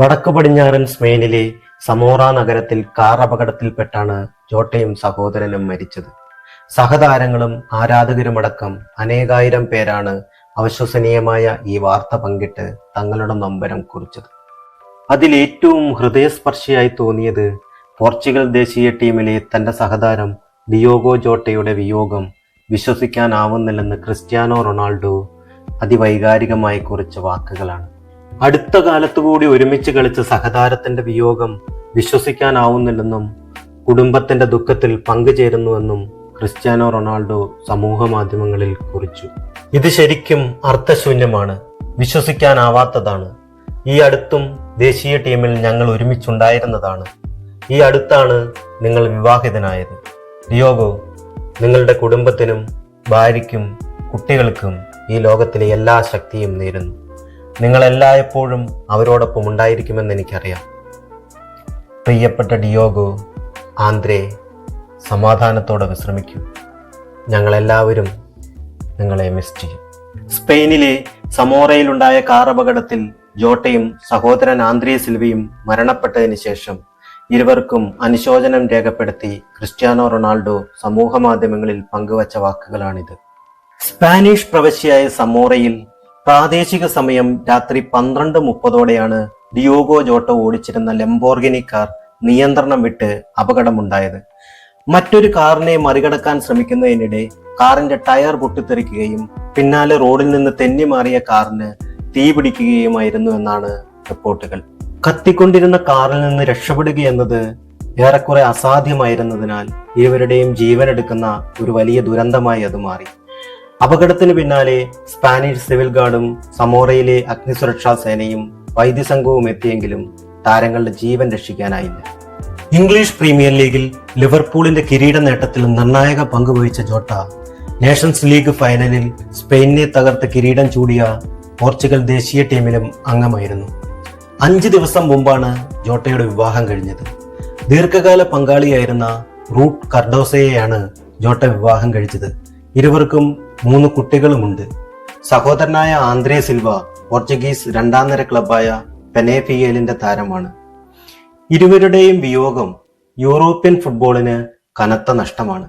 വടക്കു പടിഞ്ഞാറൻ സ്പെയിനിലെ സമോറ നഗരത്തിൽ കാർ അപകടത്തിൽപ്പെട്ടാണ് ജോട്ടയും സഹോദരനും മരിച്ചത്. സഹതാരങ്ങളും ആരാധകരുമടക്കം അനേകായിരം പേരാണ് അവിശ്വസനീയമായ ഈ വാർത്ത പങ്കിട്ട് തങ്ങളുടെ നൊമ്പരം കുറിച്ചത്. അതിലേറ്റവും ഹൃദയസ്പർശിയായി തോന്നിയത് പോർച്ചുഗൽ ദേശീയ ടീമിലെ തന്റെ സഹതാരം ഡിയോഗോ ജോട്ടയുടെ വിയോഗം വിശ്വസിക്കാനാവുന്നില്ലെന്ന് ക്രിസ്ത്യാനോ റൊണാൾഡോ അതിവൈകാരികമായി കുറിച്ച വാക്കുകളാണ്. അടുത്ത കാലത്തുകൂടി ഒരുമിച്ച് കളിച്ച സഹതാരത്തിന്റെ വിയോഗം വിശ്വസിക്കാനാവുന്നില്ലെന്നും കുടുംബത്തിന്റെ ദുഃഖത്തിൽ പങ്കുചേരുന്നുവെന്നും ക്രിസ്ത്യാനോ റൊണാൾഡോ സമൂഹ മാധ്യമങ്ങളിൽ കുറിച്ചു. ഇത് ശരിക്കും അർത്ഥശൂന്യമാണ്. വിശ്വസിക്കാനാവാത്തതാണ്. ഈ അടുത്തും ദേശീയ ടീമിൽ ഞങ്ങൾ ഒരുമിച്ചുണ്ടായിരുന്നതാണ്. ഈ അടുത്താണ് നിങ്ങൾ വിവാഹിതനായത്. ഡിയോഗോ നിങ്ങളുടെ കുടുംബത്തിനും ഭാര്യയ്ക്കും കുട്ടികൾക്കും ഈ ലോകത്തിലെ എല്ലാ ശക്തിയും നേരുന്നു. നിങ്ങൾ എല്ലായ്പ്പോഴും അവരോടൊപ്പം ഉണ്ടായിരിക്കുമെന്ന് എനിക്കറിയാം. പ്രിയപ്പെട്ട ഡിയോഗോ ആന്ദ്രേ സമാധാനത്തോടെ വിശ്രമിക്കും. ഞങ്ങളെല്ലാവരും നിങ്ങളെ മിസ് ചെയ്യും. സ്പെയിനിലെ സമോറയിലുണ്ടായ കാർ അപകടത്തിൽ ജോട്ടയും സഹോദരൻ ആന്ദ്രിയ സിൽവിയും മരണപ്പെട്ടതിന് ശേഷം ഇരുവർക്കും അനുശോചനം രേഖപ്പെടുത്തി ക്രിസ്ത്യാനോ റൊണാൾഡോ സമൂഹ മാധ്യമങ്ങളിൽ പങ്കുവച്ച വാക്കുകളാണിത്. സ്പാനിഷ് പ്രവശ്യയായ സമോറയിൽ പ്രാദേശിക സമയം രാത്രി പന്ത്രണ്ട് മുപ്പതോടെയാണ് ഡിയോഗോ ജോട്ടോ ഓടിച്ചിരുന്ന ലംബോർഗിനി കാർ നിയന്ത്രണം വിട്ട് അപകടമുണ്ടായത്. മറ്റൊരു കാറിനെ മറികടക്കാൻ ശ്രമിക്കുന്നതിനിടെ കാറിന്റെ ടയർ പൊട്ടിത്തെറിക്കുകയും പിന്നാലെ റോഡിൽ നിന്ന് തെന്നി മാറിയ കാറിന് തീ പിടിക്കുകയുമായിരുന്നു എന്നാണ് റിപ്പോർട്ടുകൾ. കത്തിക്കൊണ്ടിരുന്ന കാറിൽ നിന്ന് രക്ഷപ്പെടുക എന്നത് ഏറെക്കുറെ അസാധ്യമായിരുന്നതിനാൽ ഇരുവരുടെയും ജീവനെടുക്കുന്ന ഒരു വലിയ ദുരന്തമായി അത് മാറി. അപകടത്തിന് പിന്നാലെ സ്പാനിഷ് സിവിൽ ഗാർഡും സമോറയിലെ അഗ്നിസുരക്ഷാ സേനയും വൈദ്യസംഘവും എത്തിയെങ്കിലും താരങ്ങളുടെ ജീവൻ രക്ഷിക്കാനായില്ല. ഇംഗ്ലീഷ് പ്രീമിയർ ലീഗിൽ ലിവർപൂളിന്റെ കിരീട നേട്ടത്തിൽ നിർണായക പങ്കുവഹിച്ച ജോട്ട നേഷൻസ് ലീഗ് ഫൈനലിൽ സ്പെയിനിനെ തകർത്ത് കിരീടം ചൂടിയ പോർച്ചുഗൽ ദേശീയ ടീമിലും അംഗമായിരുന്നു. അഞ്ച് ദിവസം മുമ്പാണ് ജോട്ടയുടെ വിവാഹം കഴിഞ്ഞത്. ദീർഘകാല പങ്കാളിയായിരുന്ന റൂട്ട് കർഡോസയെയാണ് ജോട്ട വിവാഹം കഴിച്ചത്. ഇരുവർക്കും മൂന്ന് കുട്ടികളുമുണ്ട്. സഹോദരനായ ആന്ദ്രേ സിൽവ പോർച്ചുഗീസ് രണ്ടാം നിര ക്ലബായ പെനേഫിയേലിന്റെ താരമാണ്. ഇരുവരുടെയും വിയോഗം യൂറോപ്യൻ ഫുട്ബോളിന് കനത്ത നഷ്ടമാണ്.